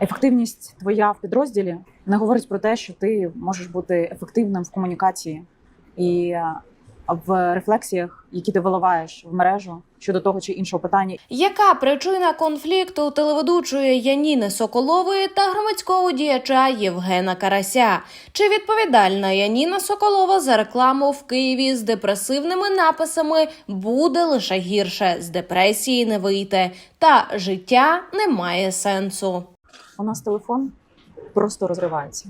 Ефективність твоя в підрозділі не говорить про те, що ти можеш бути ефективним в комунікації і е, в рефлексіях, які ти виливаєш в мережу щодо того чи іншого питання. Яка причина конфлікту телеведучої Яніни Соколової та громадського діяча Євгена Карася? Чи відповідальна Яніна Соколова за рекламу в Києві з депресивними написами буде лише гірше з депресії не вийти, та життя не має сенсу? У нас телефон просто розривається.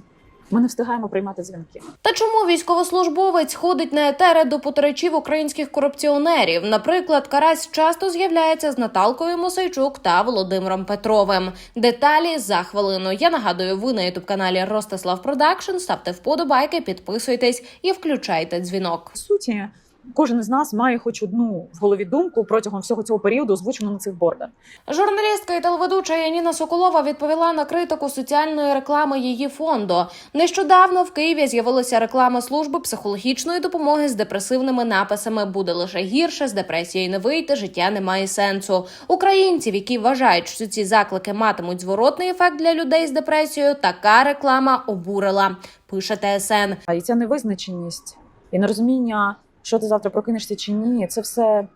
Ми не встигаємо приймати дзвінки. Та чому військовослужбовець ходить на етери до потеречів українських корупціонерів? Наприклад, Карась часто з'являється з Наталкою Мосейчук та Володимиром Петровим. Деталі за хвилину. Я нагадую, ви на ютуб каналі Ростислав Продакшн. Ставте вподобайки, підписуйтесь і включайте дзвінок. Суті, кожен із нас має хоч одну в голові думку протягом всього цього періоду, озвучену на цих бордах. Журналістка і телеведуча Яніна Соколова відповіла на критику соціальної реклами її фонду. Нещодавно в Києві з'явилася реклама служби психологічної допомоги з депресивними написами Буде лише гірше, з депресією не вийти, життя не має сенсу. Українців, які вважають, що ці заклики матимуть зворотний ефект для людей з депресією, така реклама обурила. Пише ТСН. І ця невизначеність і нерозуміння, що ти завтра прокинешся чи ні, це все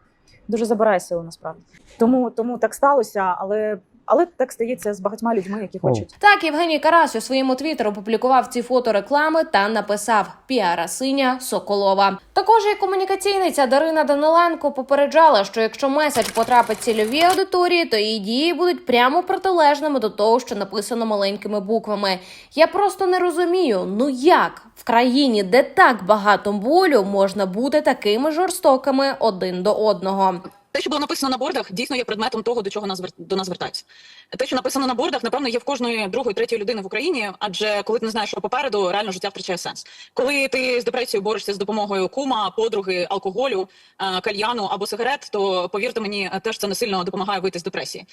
дуже забирає сили насправді. Тому, тому так сталося, але, але так стається з багатьма людьми, які О. хочуть. Так, Євгеній Карась у своєму твіттері опублікував ці фото реклами та написав Піара синя Соколова. Також і комунікаційниця Дарина Даниленко попереджала, що якщо меседж потрапить цільовій аудиторії, то її дії будуть прямо протилежними до того, що написано маленькими буквами. Я просто не розумію, ну як в країні, де так багато болю, можна бути такими жорстокими один до одного. Те, що було написано на бордах, дійсно є предметом того, до чого нас до нас звертаються. Те, що написано на бордах, напевно, є в кожної другої, третьої людини в Україні, адже коли ти не знаєш, що попереду, реально життя втрачає сенс. Коли ти з депресією борешся з допомогою кума, подруги, алкоголю, е, кальяну або сигарет, то повірте мені, теж це не сильно допомагає вийти з депресії.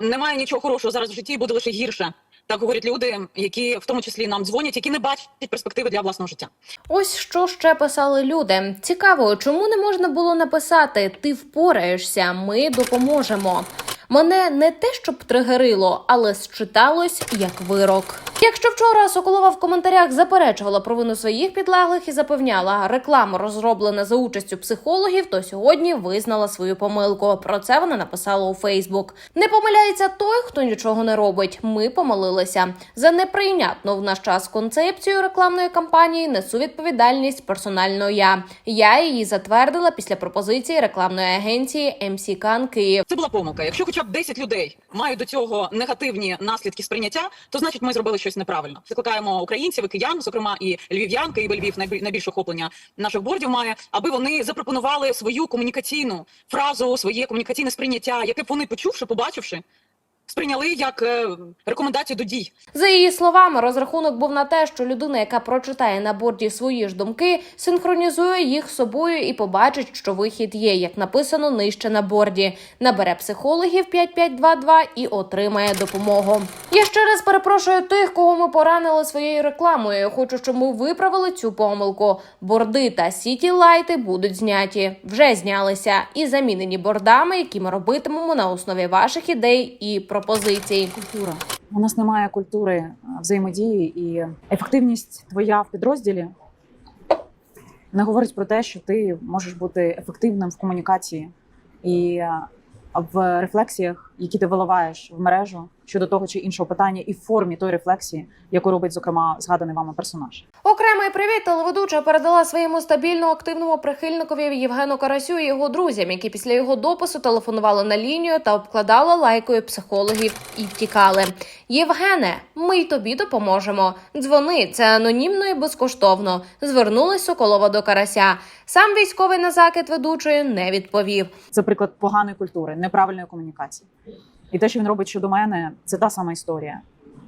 Е, Немає нічого хорошого зараз в житті, буде лише гірше. Так говорять люди, які в тому числі нам дзвонять, які не бачать перспективи для власного життя. Ось що ще писали люди. Цікаво, чому не можна було написати Ти впораєшся, ми допоможемо. Мене не те, щоб тригерило, але считалось як вирок. Якщо вчора Соколова в коментарях заперечувала провину своїх підлеглих і запевняла, реклама розроблена за участю психологів, то сьогодні визнала свою помилку. Про це вона написала у Фейсбук. Не помиляється той, хто нічого не робить. Ми помилилися за неприйнятну в наш час концепцію рекламної кампанії. Несу відповідальність персонально я. Я її затвердила після пропозиції рекламної агенції Кан Київ. Це була помилка. Якщо хоча б 10 людей мають до цього негативні наслідки сприйняття, то значить ми зробили щось неправильно. Закликаємо українців і киян, зокрема і львів'ян, і Львів найбіль- найбільше охоплення наших бордів має, аби вони запропонували свою комунікаційну фразу, своє комунікаційне сприйняття, яке б вони почувши, побачивши, сприйняли як е, рекомендацію до дій. За її словами, розрахунок був на те, що людина, яка прочитає на борді свої ж думки, синхронізує їх з собою і побачить, що вихід є, як написано нижче на борді. Набере психологів 5522 і отримає допомогу. Я ще раз перепрошую тих, кого ми поранили своєю рекламою. Хочу, щоб ми виправили цю помилку. Борди та сіті лайти будуть зняті, вже знялися і замінені бордами, які ми робитимемо на основі ваших ідей і пропозицій. Культура. У нас немає культури е, взаємодії і ефективність твоя в підрозділі не говорить про те, що ти можеш бути ефективним в комунікації і е, в рефлексіях, які ти виливаєш в мережу щодо того чи іншого питання, і в формі той рефлексії, яку робить зокрема згаданий вами персонаж. Окремий привіт телеведуча передала своєму стабільно активному прихильникові Євгену Карасю і його друзям, які після його допису телефонували на лінію та обкладали лайкою психологів і втікали. Євгене, ми й тобі допоможемо. Дзвони, це анонімно і безкоштовно. Звернулась Соколова до Карася. Сам військовий на закид ведучої не відповів. Це приклад поганої культури, неправильної комунікації. І те, що він робить щодо мене, це та сама історія.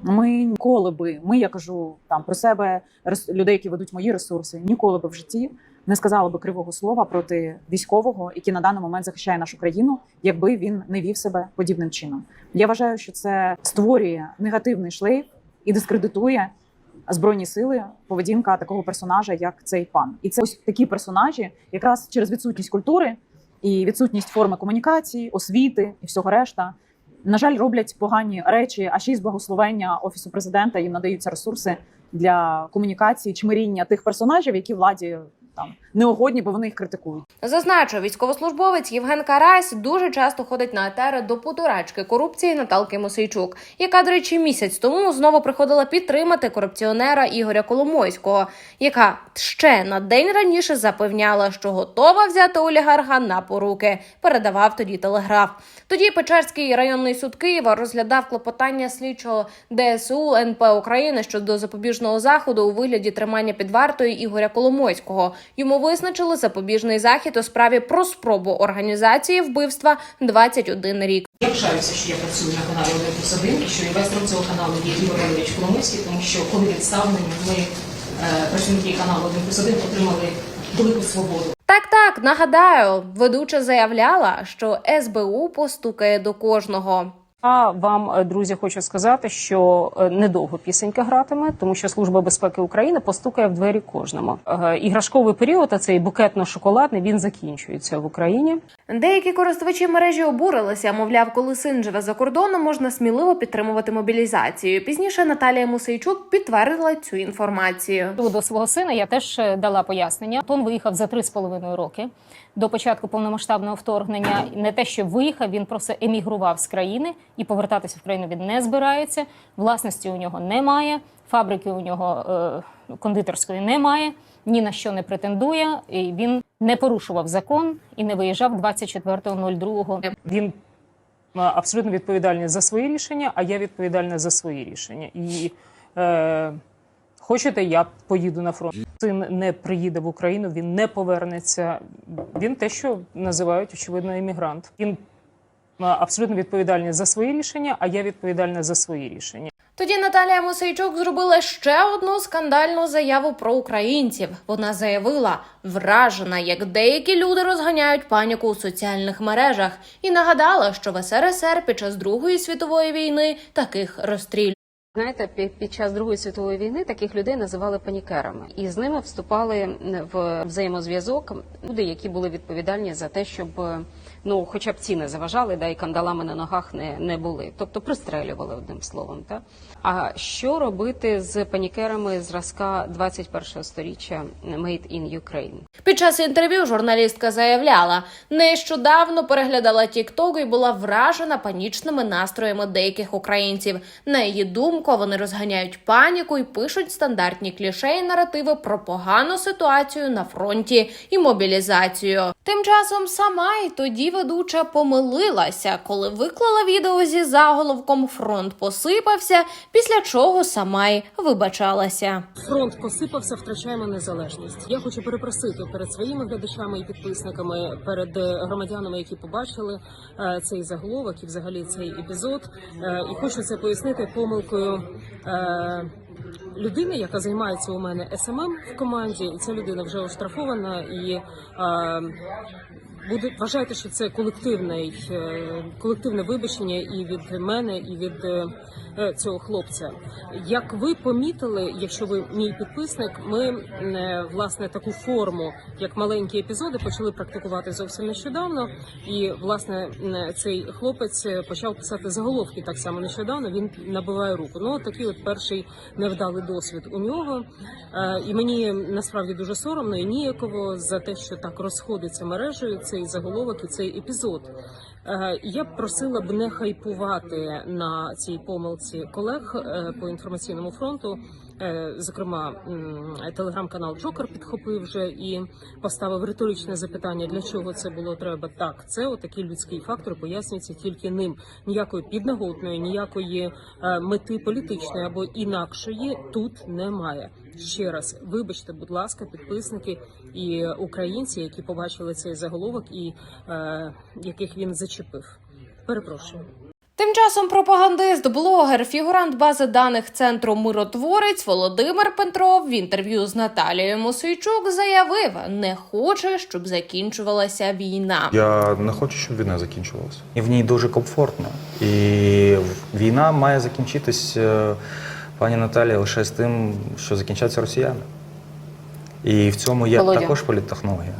Ми ніколи би, ми, я кажу там про себе, людей, які ведуть мої ресурси, ніколи би в житті не сказали би кривого слова проти військового, який на даний момент захищає нашу країну, якби він не вів себе подібним чином. Я вважаю, що це створює негативний шлейф і дискредитує збройні сили поведінка такого персонажа, як цей пан. І це ось такі персонажі, якраз через відсутність культури і відсутність форми комунікації, освіти і всього решта, на жаль, роблять погані речі, а ще й з благословення офісу президента їм надаються ресурси для комунікації, чмиріння тих персонажів, які владі там неугодні, бо вони їх критикують. Зазначу, військовослужбовець Євген Карась дуже часто ходить на етери до потурачки корупції Наталки Мосейчук, яка, до речі, місяць тому знову приходила підтримати корупціонера Ігоря Коломойського, яка ще на день раніше запевняла, що готова взяти олігарха на поруки. Передавав тоді телеграф. Тоді Печерський районний суд Києва розглядав клопотання слідчого ДСУ НП України щодо запобіжного заходу у вигляді тримання під вартою Ігоря Коломойського. Йому визначили запобіжний захід у справі про спробу організації вбивства 21 рік. Я пишаюся, що я працюю на каналі 1 плюс 1 і що інвестором цього каналу є Ігор Валерійович Коломойський, тому що коли відставлені, ми, е, працівники каналу 1 плюс 1, отримали велику свободу. Так, так, нагадаю, ведуча заявляла, що СБУ постукає до кожного. А вам, е, друзі, хочу сказати, що е, недовго пісенька гратиме, тому що Служба безпеки України постукає в двері кожному. Е, Іграшковий період, а цей букетно-шоколадний, він закінчується в Україні. Деякі користувачі мережі обурилися. Мовляв, коли син живе за кордоном, можна сміливо підтримувати мобілізацію. Пізніше Наталія Мусейчук підтвердила цю інформацію. До свого сина я теж дала пояснення. Антон виїхав за три з половиною роки до початку повномасштабного вторгнення. Не те, що виїхав, він просто емігрував з країни і повертатися в країну він не збирається. Власності у нього немає, фабрики у нього е, кондитерської немає, ні на що не претендує. І він не порушував закон і не виїжджав 24.02. Він е, абсолютно відповідальний за свої рішення, а я відповідальна за свої рішення. І е, хочете, я поїду на фронт. Син не приїде в Україну, він не повернеться. Він те, що називають очевидно емігрант. Він е, абсолютно відповідальний за свої рішення, а я відповідальна за свої рішення. Тоді Наталія Мосейчук зробила ще одну скандальну заяву про українців. Вона заявила, вражена, як деякі люди розганяють паніку у соціальних мережах, і нагадала, що в СРСР під час Другої світової війни таких розстрілювали. Знаєте, пі- під час Другої світової війни таких людей називали панікерами, і з ними вступали в взаємозв'язок люди, які були відповідальні за те, щоб е, ну, хоча б ці не заважали, да і кандалами на ногах не, не були, тобто пристрелювали одним словом. Та а що робити з панікерами зразка 21-го сторіччя Made in Ukraine? Під час інтерв'ю журналістка заявляла, нещодавно переглядала TikTok і була вражена панічними настроями деяких українців. На її думку, вони розганяють паніку і пишуть стандартні кліше і наративи про погану ситуацію на фронті і мобілізацію. Тим часом сама і тоді ведуча помилилася, коли виклала відео зі заголовком Фронт посипався, після чого сама й вибачалася. Фронт посипався, втрачаємо незалежність. Я хочу перепросити перед своїми глядачами і підписниками, перед е, громадянами, які побачили е, цей заголовок і взагалі цей епізод. Е, і хочу це пояснити помилкою. Людини, яка займається у мене СММ в команді, і ця людина вже оштрафована і е, буде вважайте, що це колективний, е, колективне вибачення і від мене, і від е, е, цього хлопця. Як ви помітили, якщо ви мій підписник, ми власне таку форму, як маленькі епізоди, почали практикувати зовсім нещодавно. І власне цей хлопець почав писати заголовки так само нещодавно. Він набиває руку. Ну такий от перший невдалий досвід у нього. І мені насправді дуже соромно і ніяково за те, що так розходиться мережею цей заголовок і цей епізод. Е, Я б просила б не хайпувати на цій помилці колег е, по інформаційному фронту. Е, Зокрема, телеграм-канал Джокер підхопив вже і поставив риторичне запитання, для чого це було треба. Так, це отакий людський фактор пояснюється тільки ним. Ніякої піднаготної, ніякої мети політичної або інакшої тут немає. Ще раз, вибачте, будь ласка, підписники і українці, які побачили цей заголовок і е, яких він зачепив. Перепрошую. Тим часом пропагандист, блогер, фігурант бази даних центру Миротворець Володимир Петров в інтерв'ю з Наталією Мосейчук заявив, не хоче, щоб закінчувалася війна. Я не хочу, щоб війна закінчувалася. І в ній дуже комфортно. І війна має закінчитись, е, пані Наталія, лише з тим, що закінчаться росіяни. І в цьому є Володя. також політтехнологія.